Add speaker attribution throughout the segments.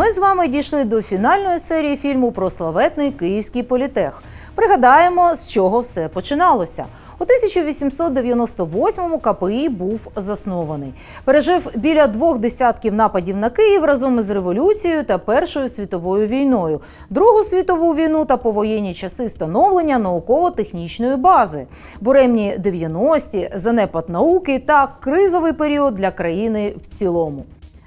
Speaker 1: Ми з вами дійшли до фінальної серії фільму про славетний київський політех. Пригадаємо, з чого все починалося. У 1898-му КПІ був заснований. Пережив біля двох десятків нападів на Київ разом із революцією та Першою світовою війною, Другу світову війну та повоєнні часи становлення науково-технічної бази, буремні 90-ті, занепад науки та кризовий період для країни в цілому.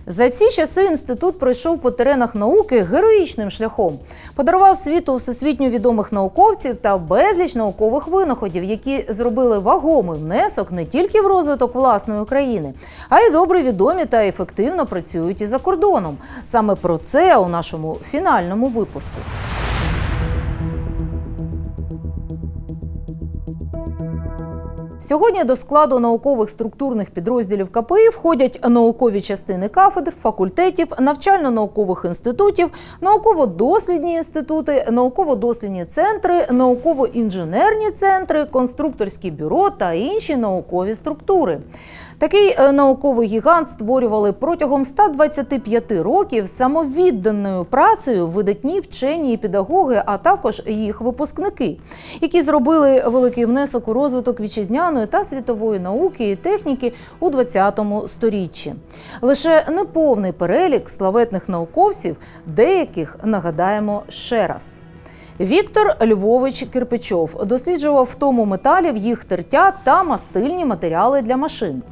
Speaker 1: За ці часи інститут пройшов по теренах науки героїчним шляхом, подарував світу всесвітньо відомих науковців та безліч наукових винаходів, які зробили вагомий внесок не тільки в розвиток власної країни, а й добре відомі та ефективно працюють і за кордоном. Саме про це у нашому фінальному випуску. Сьогодні до складу наукових структурних підрозділів КПІ входять наукові частини кафедр, факультетів, навчально-наукових інститутів, науково-дослідні інститути, науково-дослідні центри, науково-інженерні центри, конструкторські бюро та інші наукові структури. Такий е, науковий гігант створювали протягом 125 років самовідданою працею видатні вчені і педагоги, а також їх випускники, які зробили великий внесок у розвиток вітчизняної та світової науки і техніки у 20 сторіччі. Лише неповний перелік славетних науковців, деяких нагадаємо ще раз. Віктор Львович Кирпичов досліджував в тому металів їх тертя та мастильні матеріали для машин.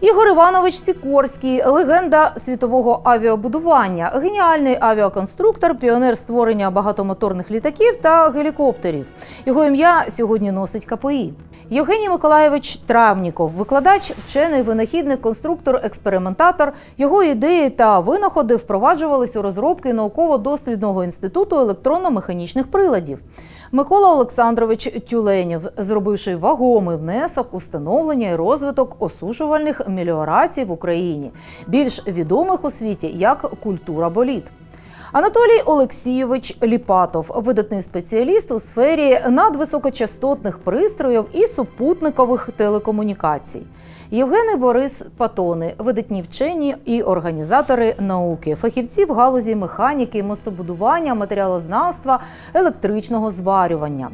Speaker 1: Ігор Іванович Сікорський, легенда світового авіабудування, геніальний авіаконструктор, піонер створення багатомоторних літаків та гелікоптерів. Його ім'я сьогодні носить КПІ. Євгеній Миколаєвич Травніков, викладач, вчений, винахідник, конструктор, експериментатор. Його ідеї та винаходи впроваджувались у розробки науково-дослідного інституту електронно-механічних приладів. Микола Олександрович Тюленєв, зробивши вагомий внесок у становлення і розвиток осушувальних меліорацій в Україні, більш відомих у світі як культура боліт. Анатолій Олексійович Ліпатов, видатний спеціаліст у сфері надвисокочастотних пристроїв і супутникових телекомунікацій. Євгений Борис Патони, видатні вчені і організатори науки, фахівці в галузі механіки, мостобудування, матеріалознавства, електричного зварювання.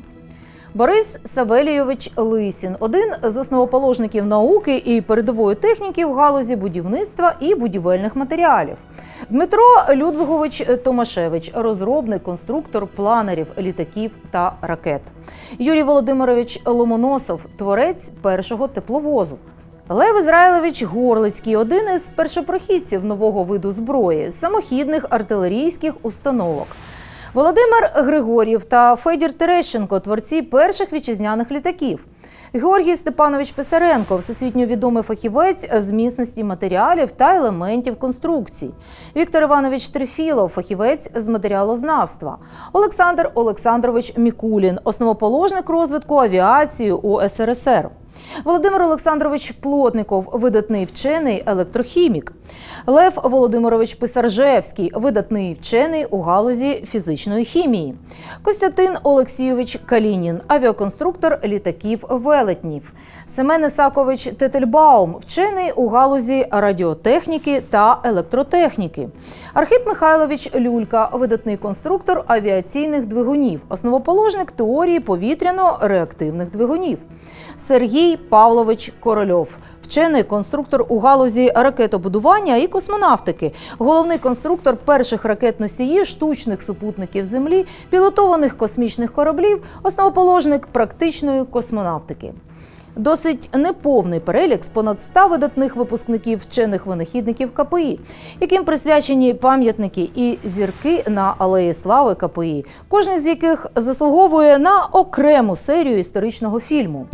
Speaker 1: Борис Савелійович Лисін, один з основоположників науки і передової техніки в галузі будівництва і будівельних матеріалів. Дмитро Людвигович Томашевич, розробник, конструктор планерів, літаків та ракет. Юрій Володимирович Ломоносов, творець першого тепловозу. Лев Ізраїлович Горлицький один із першопрохідців нового виду зброї самохідних артилерійських установок. Володимир Григорів та Федір Терещенко творці перших вітчизняних літаків. Георгій Степанович Писаренко, всесвітньо відомий фахівець з міцності матеріалів та елементів конструкцій. Віктор Іванович Трефілов, фахівець з матеріалознавства. Олександр Олександрович Мікулін, основоположник розвитку авіації у СРСР. Володимир Олександрович Плотников, видатний вчений електрохімік. Лев Володимирович Писаржевський, видатний вчений у галузі фізичної хімії. Костянтин Олексійович Калінін, авіаконструктор літаків велетнів. Семен Ісакович Тетельбаум, вчений у галузі радіотехніки та електротехніки. Архип Михайлович Люлька, видатний конструктор авіаційних двигунів, основоположник теорії повітряно-реактивних двигунів. Сергій Павлович Корольов, вчений конструктор у галузі ракетобудування і космонавтики, головний конструктор перших ракет-носіїв, штучних супутників Землі, пілотованих космічних кораблів, основоположник практичної космонавтики. Досить неповний перелік з понад 100 видатних випускників вчених винахідників КПІ, яким присвячені пам'ятники і зірки на алеї слави КПІ, кожен з яких заслуговує на окрему серію історичного фільму.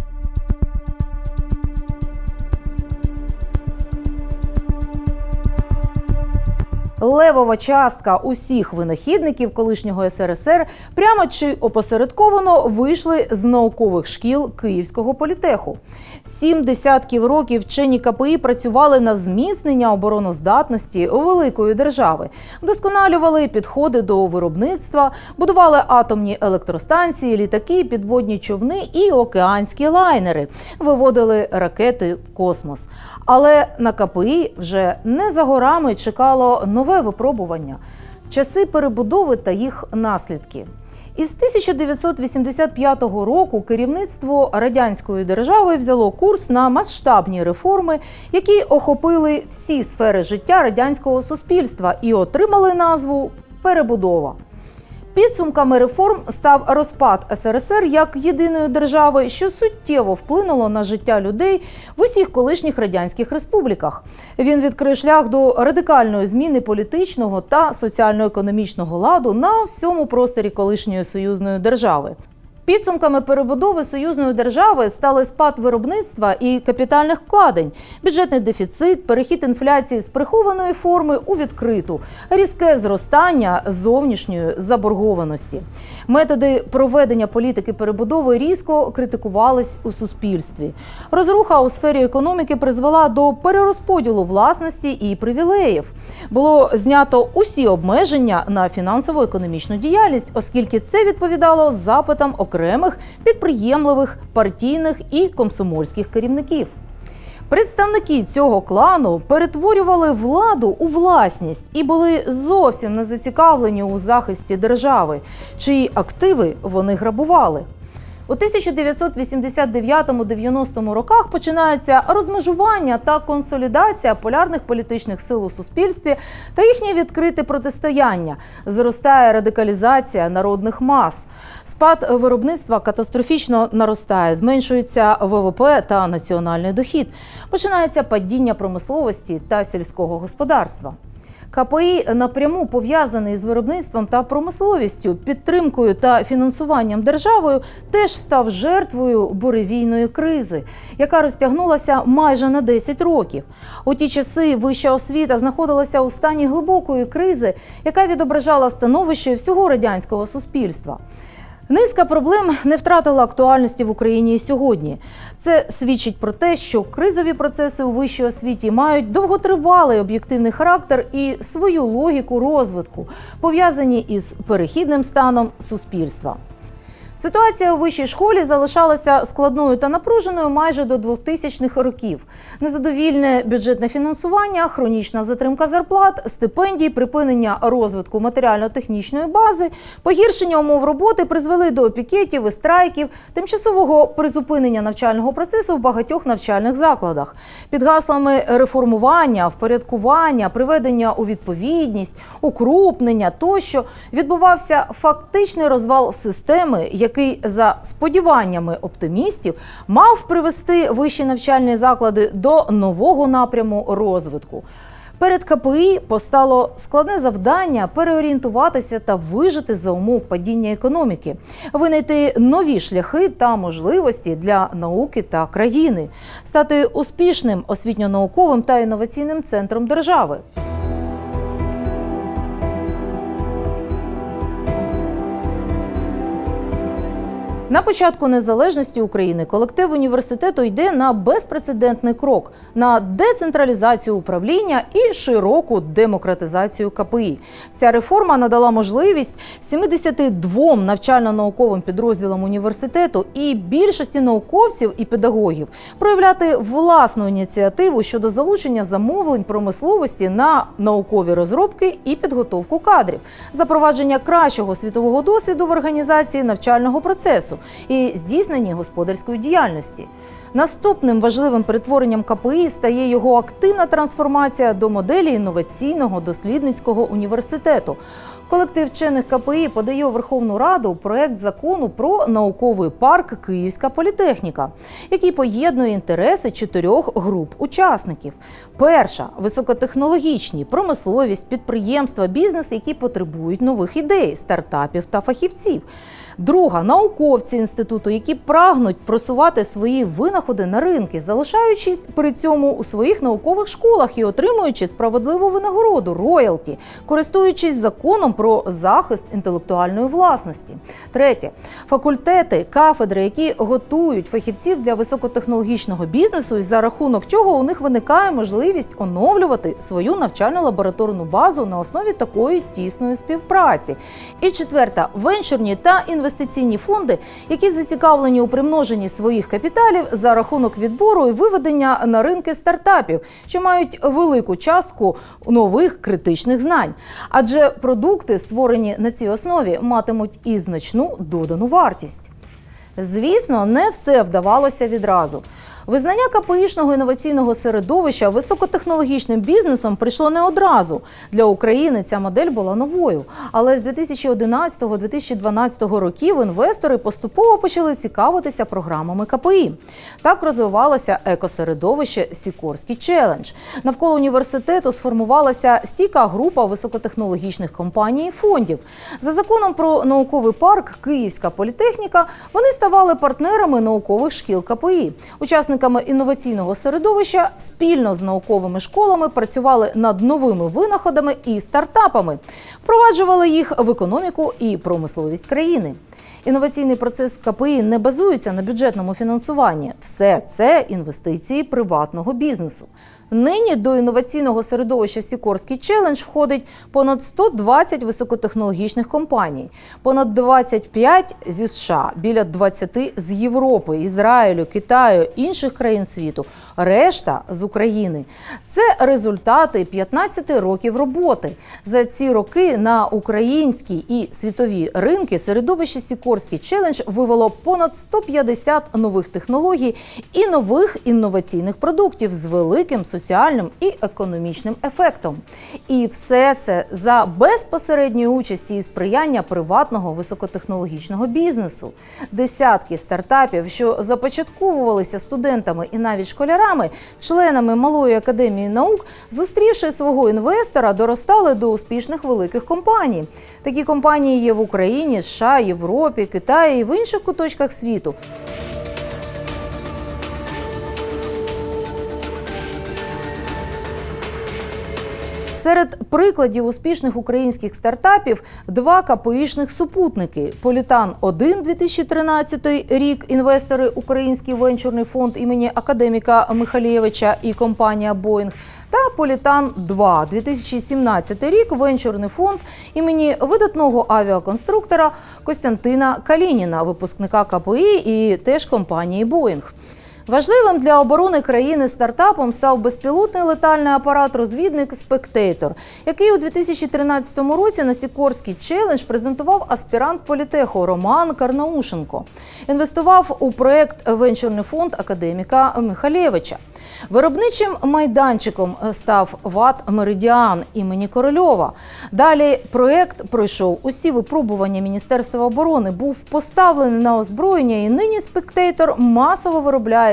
Speaker 1: Левова частка усіх винахідників колишнього СРСР прямо чи опосередковано вийшли з наукових шкіл Київського політеху. Сім десятків років вчені КПІ працювали на зміцнення обороноздатності великої держави, вдосконалювали підходи до виробництва, будували атомні електростанції, літаки, підводні човни і океанські лайнери, виводили ракети в космос. Але на КПІ вже не за горами чекало нове випробування. часи перебудови та їх наслідки. Із 1985 року керівництво радянської держави взяло курс на масштабні реформи, які охопили всі сфери життя радянського суспільства і отримали назву перебудова. Підсумками реформ став розпад СРСР як єдиної держави, що суттєво вплинуло на життя людей в усіх колишніх радянських республіках. Він відкрив шлях до радикальної зміни політичного та соціально-економічного ладу на всьому просторі колишньої союзної держави. Підсумками перебудови союзної держави стали спад виробництва і капітальних вкладень, бюджетний дефіцит, перехід інфляції з прихованої форми у відкриту, різке зростання зовнішньої заборгованості. Методи проведення політики перебудови різко критикувались у суспільстві. Розруха у сфері економіки призвела до перерозподілу власності і привілеїв. Було знято усі обмеження на фінансово-економічну діяльність, оскільки це відповідало запитам окремих підприємливих партійних і комсомольських керівників. Представники цього клану перетворювали владу у власність і були зовсім не зацікавлені у захисті держави, чиї активи вони грабували. У 1989-90 роках починається розмежування та консолідація полярних політичних сил у суспільстві та їхнє відкрите протистояння. Зростає радикалізація народних мас. Спад виробництва катастрофічно наростає, зменшується ВВП та національний дохід. Починається падіння промисловості та сільського господарства. КПІ напряму пов'язаний з виробництвом та промисловістю, підтримкою та фінансуванням державою, теж став жертвою буревійної кризи, яка розтягнулася майже на 10 років. У ті часи вища освіта знаходилася у стані глибокої кризи, яка відображала становище всього радянського суспільства. Низка проблем не втратила актуальності в Україні і сьогодні. Це свідчить про те, що кризові процеси у вищій освіті мають довготривалий об'єктивний характер і свою логіку розвитку, пов'язані із перехідним станом суспільства. Ситуація у вищій школі залишалася складною та напруженою майже до 2000-х років. Незадовільне бюджетне фінансування, хронічна затримка зарплат, стипендій, припинення розвитку матеріально-технічної бази, погіршення умов роботи призвели до пікетів і страйків, тимчасового призупинення навчального процесу в багатьох навчальних закладах. Під гаслами реформування, впорядкування, приведення у відповідність, укрупнення тощо відбувався фактичний розвал системи, за сподіваннями оптимістів мав привести вищі навчальні заклади до нового напряму розвитку. Перед КПІ постало складне завдання переорієнтуватися та вижити за умов падіння економіки, винайти нові шляхи та можливості для науки та країни, стати успішним освітньо-науковим та інноваційним центром держави. На початку незалежності України колектив університету йде на безпрецедентний крок на децентралізацію управління і широку демократизацію КПІ. Ця реформа надала можливість 72 навчально-науковим підрозділам університету і більшості науковців і педагогів проявляти власну ініціативу щодо залучення замовлень промисловості на наукові розробки і підготовку кадрів, запровадження кращого світового досвіду в організації навчального процесу і здійсненні господарської діяльності. Наступним важливим перетворенням КПІ стає його активна трансформація до моделі інноваційного дослідницького університету. Колектив вчених КПІ подає у Верховну Раду проект закону про науковий парк Київська політехніка, який поєднує інтереси чотирьох груп учасників. Перша високотехнологічні промисловість, підприємства, бізнес, які потребують нових ідей, стартапів та фахівців. Друга науковці інституту, які прагнуть просувати свої винаходи на ринки, залишаючись при цьому у своїх наукових школах і отримуючи справедливу винагороду, роялті, користуючись законом про захист інтелектуальної власності. Третє факультети, кафедри, які готують фахівців для високотехнологічного бізнесу, і за рахунок чого у них виникає можливість оновлювати свою навчально-лабораторну базу на основі такої тісної співпраці. І четверта венчурні та інноваційні інвестиційні фонди, які зацікавлені у примноженні своїх капіталів за рахунок відбору і виведення на ринки стартапів, що мають велику частку нових критичних знань. Адже продукти, створені на цій основі, матимуть і значну додану вартість. Звісно, не все вдавалося відразу. Визнання КПІшного інноваційного середовища високотехнологічним бізнесом прийшло не одразу. Для України ця модель була новою. Але з 2011-2012 років інвестори поступово почали цікавитися програмами КПІ. Так розвивалося екосередовище Сікорський челендж. Навколо університету сформувалася стійка група високотехнологічних компаній і фондів. За законом про науковий парк Київська політехніка вони ставали партнерами наукових шкіл КПІ. Учасниками інноваційного середовища спільно з науковими школами працювали над новими винаходами і стартапами, впроваджували їх в економіку і промисловість країни. Інноваційний процес в КПІ не базується на бюджетному фінансуванні. Все це інвестиції приватного бізнесу. Нині до інноваційного середовища Сікорський челендж входить понад 120 високотехнологічних компаній, понад 25 зі США, біля 20 з Європи, Ізраїлю, Китаю, інших країн світу, решта з України. Це результати 15 років роботи. За ці роки на українські і світові ринки середовище Сікорський челендж вивело понад 150 нових технологій і нових інноваційних продуктів з великим соціальним і економічним ефектом. І все це за безпосередньої участі і сприяння приватного високотехнологічного бізнесу. Десятки стартапів, що започатковувалися студентами і навіть школярами, членами малої академії наук, зустрівши свого інвестора, доростали до успішних великих компаній. Такі компанії є в Україні, США, Європі, Китаї і в інших куточках світу. Серед прикладів успішних українських стартапів два КПІшних супутники: Політан 1 2013 рік. Інвестори Український венчурний фонд імені академіка Михалєвича і компанія Боїнг. Та Політан 2 2017 рік. Венчурний фонд імені видатного авіаконструктора Костянтина Калініна, випускника КПІ і теж компанії Боїнг. Важливим для оборони країни стартапом став безпілотний летальний апарат-розвідник Спектейтор, який у 2013 році на Сікорський челендж презентував аспірант політеху Роман Карнаушенко. Інвестував у проект венчурний фонд академіка Михалєвича. Виробничим майданчиком став ВАТ Меридіан імені Корольова. Далі проект пройшов усі випробування Міністерства оборони, був поставлений на озброєння, і нині спектейтор масово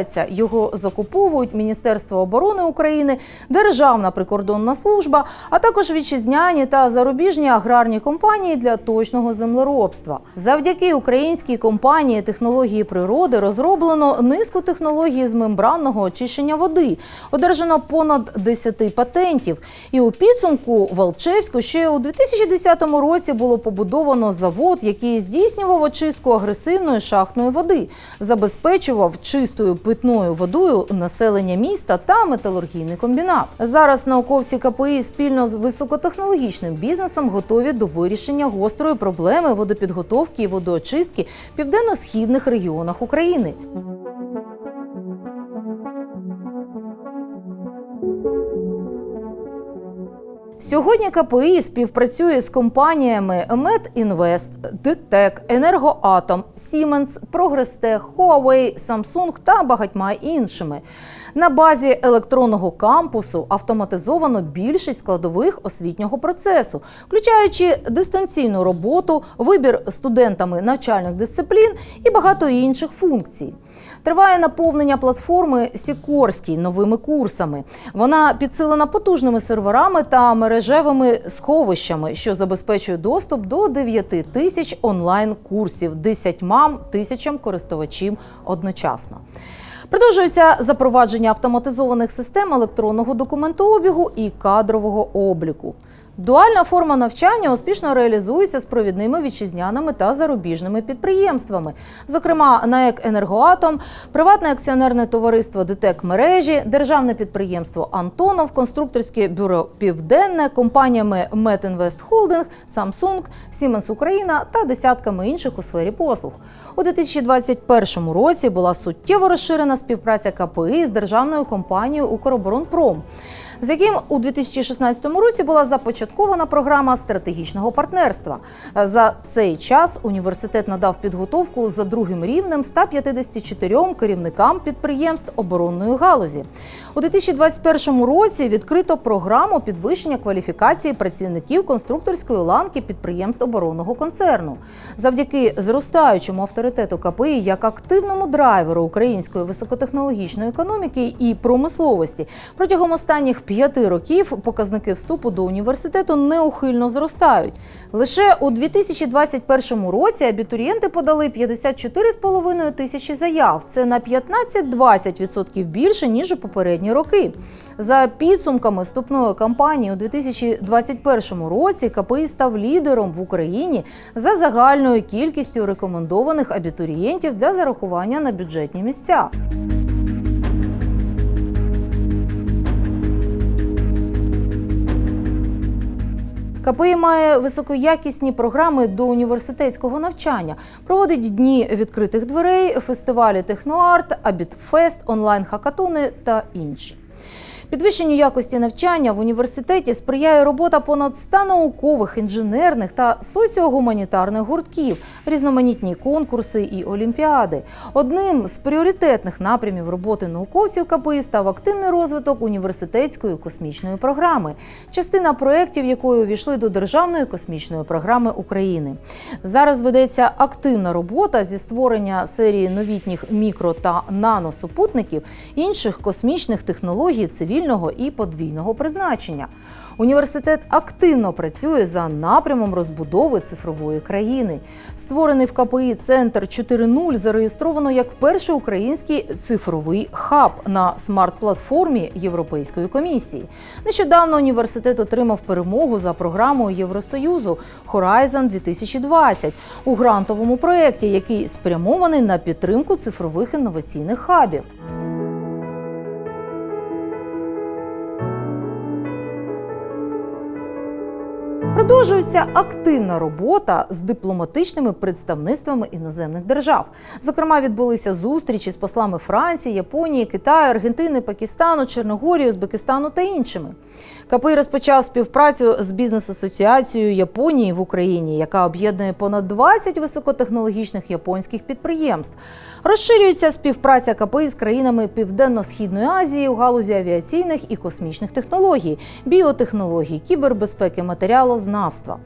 Speaker 1: виробляється. Його закуповують Міністерство оборони України, Державна прикордонна служба, а також вітчизняні та зарубіжні аграрні компанії для точного землеробства. Завдяки українській компанії технології природи розроблено низку технологій з мембранного очищення води. Одержано понад 10 патентів. І у підсумку в Алчевську ще у 2010 році було побудовано завод, який здійснював очистку агресивної шахтної води, забезпечував чистою питною водою населення міста та металургійний комбінат. Зараз науковці КПІ спільно з високотехнологічним бізнесом готові до вирішення гострої проблеми водопідготовки і водоочистки в південно-східних регіонах України. Сьогодні КПІ співпрацює з компаніями Медінвест, ДТЕК, Енергоатом, Сіменс, Прогрестех, Huawei, Samsung та багатьма іншими. На базі електронного кампусу автоматизовано більшість складових освітнього процесу, включаючи дистанційну роботу, вибір студентами навчальних дисциплін і багато інших функцій. Триває наповнення платформи Сікорський новими курсами. Вона підсилена потужними серверами та мережевими сховищами, що забезпечує доступ до 9 тисяч онлайн-курсів 10 тисячам користувачів одночасно. Продовжується запровадження автоматизованих систем електронного документообігу і кадрового обліку. Дуальна форма навчання успішно реалізується з провідними вітчизняними та зарубіжними підприємствами, зокрема НАЕК «Енергоатом», приватне акціонерне товариство ДТЕК мережі, державне підприємство Антонов, конструкторське бюро Південне, компаніями Метінвест Холдинг, Samsung, Siemens Україна та десятками інших у сфері послуг. У 2021 році була суттєво розширена співпраця КПІ з державною компанією Укроборонпром, з яким у 2016 році була започаткована програма стратегічного партнерства. За цей час університет надав підготовку за другим рівнем 154 керівникам підприємств оборонної галузі. У 2021 році відкрито програму підвищення кваліфікації працівників конструкторської ланки підприємств оборонного концерну. Завдяки зростаючому авторитету КПІ як активному драйверу української високотехнологічної економіки і промисловості протягом останніх п'яти років показники вступу до університету неухильно зростають. Лише у 2021 році абітурієнти подали 54,5 тисячі заяв. Це на 15-20% більше ніж у попередні роки. За підсумками вступної кампанії у 2021 році КПІ став лідером в Україні за загальною кількістю рекомендованих абітурієнтів для зарахування на бюджетні місця. КПІ має високоякісні програми до університетського навчання, проводить дні відкритих дверей, фестивалі техноарт, абітфест, онлайн-хакатони та інші. Підвищенню якості навчання в університеті сприяє робота понад 100 наукових, інженерних та соціогуманітарних гуртків, різноманітні конкурси і олімпіади. Одним з пріоритетних напрямів роботи науковців КПІ став активний розвиток університетської космічної програми, частина проєктів якої увійшли до Державної космічної програми України. Зараз ведеться активна робота зі створення серії новітніх мікро та наносупутників інших космічних технологій цивільного і подвійного призначення. Університет активно працює за напрямом розбудови цифрової країни. Створений в КПІ центр 4.0 зареєстровано як перший український цифровий хаб на смарт-платформі Європейської комісії. Нещодавно університет отримав перемогу за програмою Євросоюзу Horizon 2020 у грантовому проєкті, який спрямований на підтримку цифрових інноваційних хабів. Продовжується активна робота з дипломатичними представництвами іноземних держав. Зокрема, відбулися зустрічі з послами Франції, Японії, Китаю, Аргентини, Пакистану, Чорногорії, Узбекистану та іншими. КПІ розпочав співпрацю з бізнес-асоціацією Японії в Україні, яка об'єднує понад 20 високотехнологічних японських підприємств. Розширюється співпраця КПІ з країнами Південно-східної Азії у галузі авіаційних і космічних технологій, біотехнологій, кібербезпеки, матеріалознавства.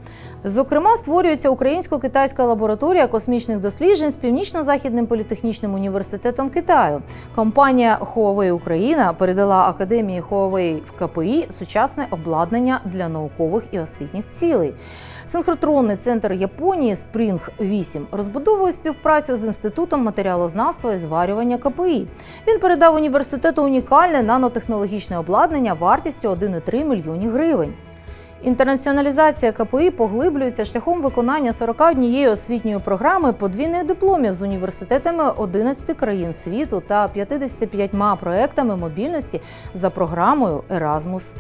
Speaker 1: Зокрема, створюється українсько-китайська лабораторія космічних досліджень з північно-західним політехнічним університетом Китаю. Компанія Huawei Україна передала академії Huawei в КПІ сучасне обладнання для наукових і освітніх цілей. Синхротронний центр Японії Spring 8 розбудовує співпрацю з інститутом матеріалознавства і зварювання КПІ. Він передав університету унікальне нанотехнологічне обладнання вартістю 1,3 мільйоні гривень. Інтернаціоналізація КПІ поглиблюється шляхом виконання 41 освітньої програми подвійних дипломів з університетами 11 країн світу та 55 проектами мобільності за програмою Erasmus+.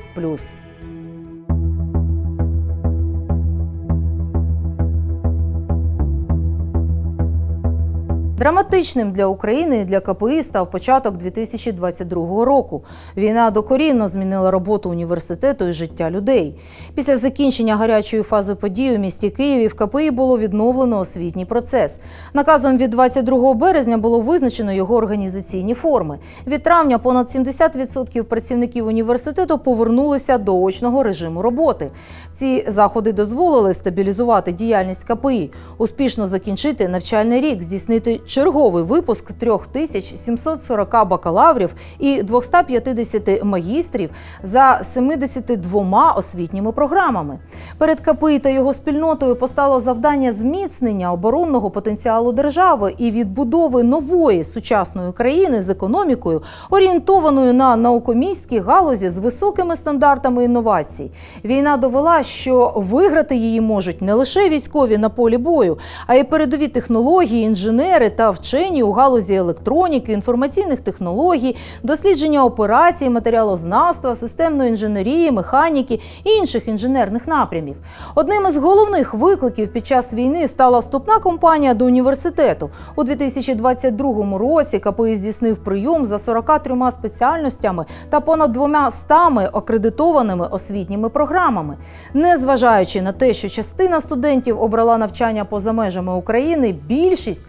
Speaker 1: Драматичним для України і для КПІ став початок 2022 року. Війна докорінно змінила роботу університету і життя людей. Після закінчення гарячої фази подій у місті Києві в КПІ було відновлено освітній процес. Наказом від 22 березня було визначено його організаційні форми. Від травня понад 70% працівників університету повернулися до очного режиму роботи. Ці заходи дозволили стабілізувати діяльність КПІ, успішно закінчити навчальний рік, здійснити черговий випуск 3740 бакалаврів і 250 магістрів за 72 освітніми програмами. Перед КПІ та його спільнотою постало завдання зміцнення оборонного потенціалу держави і відбудови нової сучасної країни з економікою, орієнтованою на наукоміські галузі з високими стандартами інновацій. Війна довела, що виграти її можуть не лише військові на полі бою, а й передові технології, інженери та вчені у галузі електроніки, інформаційних технологій, дослідження операцій, матеріалознавства, системної інженерії, механіки і інших інженерних напрямів. Одним із головних викликів під час війни стала вступна кампанія до університету. У 2022 році КПІ здійснив прийом за 43 спеціальностями та понад 200 акредитованими освітніми програмами. Незважаючи на те, що частина студентів обрала навчання поза межами України, більшість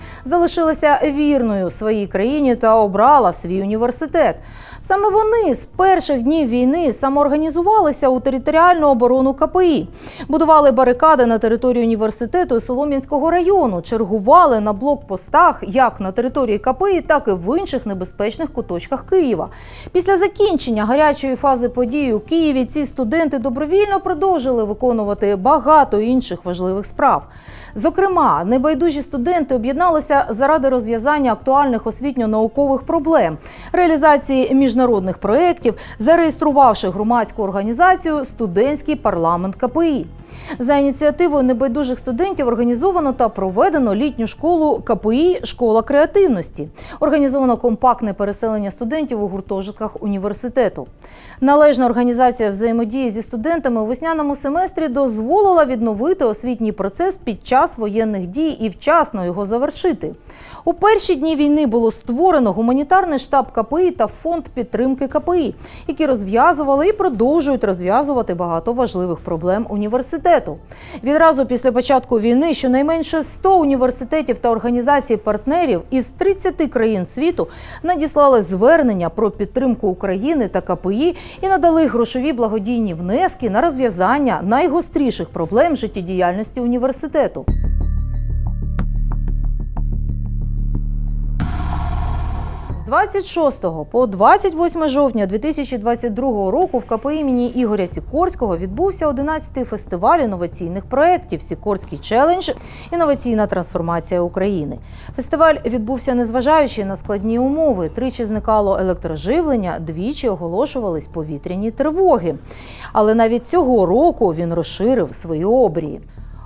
Speaker 1: залишилася вірною своїй країні та обрала свій університет. Саме вони з перших днів війни самоорганізувалися у територіальну оборону КПІ, будували барикади на території університету Солом'янського району, чергували на блокпостах як на території КПІ, так і в інших небезпечних куточках Києва. Після закінчення гарячої фази подій у Києві ці студенти добровільно продовжили виконувати багато інших важливих справ. Зокрема, небайдужі студенти об'єдналися заради розв'язання актуальних освітньо-наукових проблем, реалізації міжнародних проєктів, зареєструвавши громадську організацію Студентський парламент КПІ. За ініціативою небайдужих студентів організовано та проведено літню школу КПІ Школа креативності. Організовано компактне переселення студентів у гуртожитках університету. Належна організація взаємодії зі студентами у весняному семестрі дозволила відновити освітній процес під час воєнних дій і вчасно його завершити. У перші дні війни було створено гуманітарний штаб КПІ та фонд підтримки КПІ, які розв'язували і продовжують розв'язувати багато важливих проблем університету. Відразу після початку війни щонайменше 100 університетів та організацій партнерів із 30 країн світу надіслали звернення про підтримку України та КПІ і надали грошові благодійні внески на розв'язання найгостріших проблем життєдіяльності університету. З 26 по 28 жовтня 2022 року в КП імені Ігоря Сікорського відбувся 11-й фестиваль інноваційних проєктів Сікорський челендж Інноваційна трансформація України. Фестиваль відбувся незважаючи на складні умови. Тричі зникало електроживлення, двічі оголошувались повітряні тривоги. Але навіть цього року він розширив свої обрії.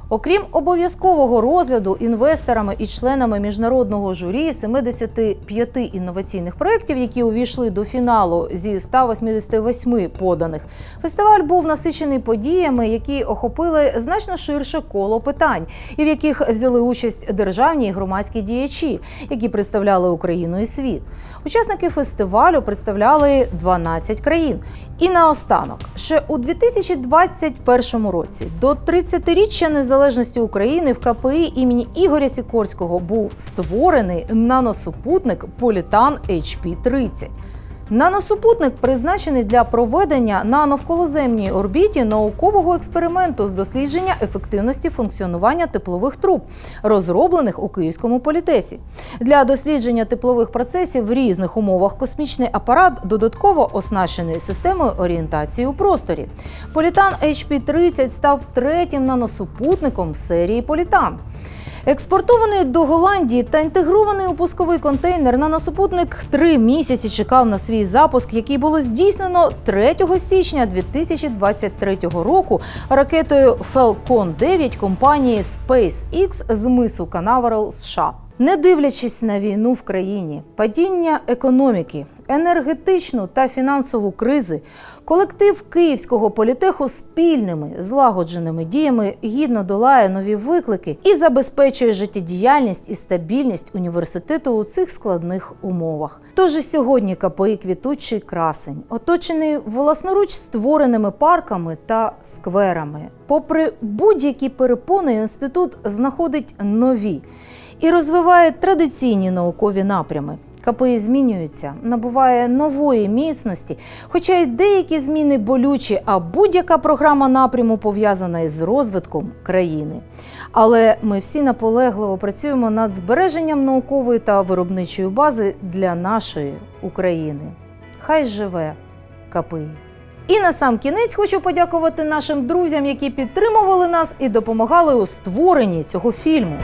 Speaker 1: Окрім обов'язкового розгляду інвесторами і членами міжнародного журі 75 інноваційних проєктів, які увійшли до фіналу зі 188 поданих, фестиваль був насичений подіями, які охопили значно ширше коло питань, і в яких взяли участь державні і громадські діячі, які представляли Україну і світ. Учасники фестивалю представляли 12 країн. І наостанок, ще у 2021 році до 30-річчя незалежності України в КПІ імені Ігоря Сікорського був створений наносупутник Політан HP-30. Наносупутник призначений для проведення на навколоземній орбіті наукового експерименту з дослідження ефективності функціонування теплових труб, розроблених у Київському політесі. Для дослідження теплових процесів в різних умовах космічний апарат додатково оснащений системою орієнтації у просторі. Політан HP-30 став третім наносупутником серії Політан. Експортований до Голландії та інтегрований у пусковий контейнер наносупутник три місяці чекав на свій запуск, який було здійснено 3 січня 2023 року ракетою Falcon 9 компанії SpaceX з мису Канаверал США. Не дивлячись на війну в країні, падіння економіки, енергетичну та фінансову кризи, колектив Київського політеху спільними злагодженими діями гідно долає нові виклики і забезпечує життєдіяльність і стабільність університету у цих складних умовах. Тож і сьогодні КПІ квітучий красень, оточений власноруч створеними парками та скверами. Попри будь-які перепони, інститут знаходить нові і розвиває традиційні наукові напрями. КПІ змінюється, набуває нової міцності, хоча й деякі зміни болючі, а будь-яка програма напряму пов'язана із розвитком країни. Але ми всі наполегливо працюємо над збереженням наукової та виробничої бази для нашої України. Хай живе КПІ! І на сам кінець хочу подякувати нашим друзям, які підтримували нас і допомагали у створенні цього фільму.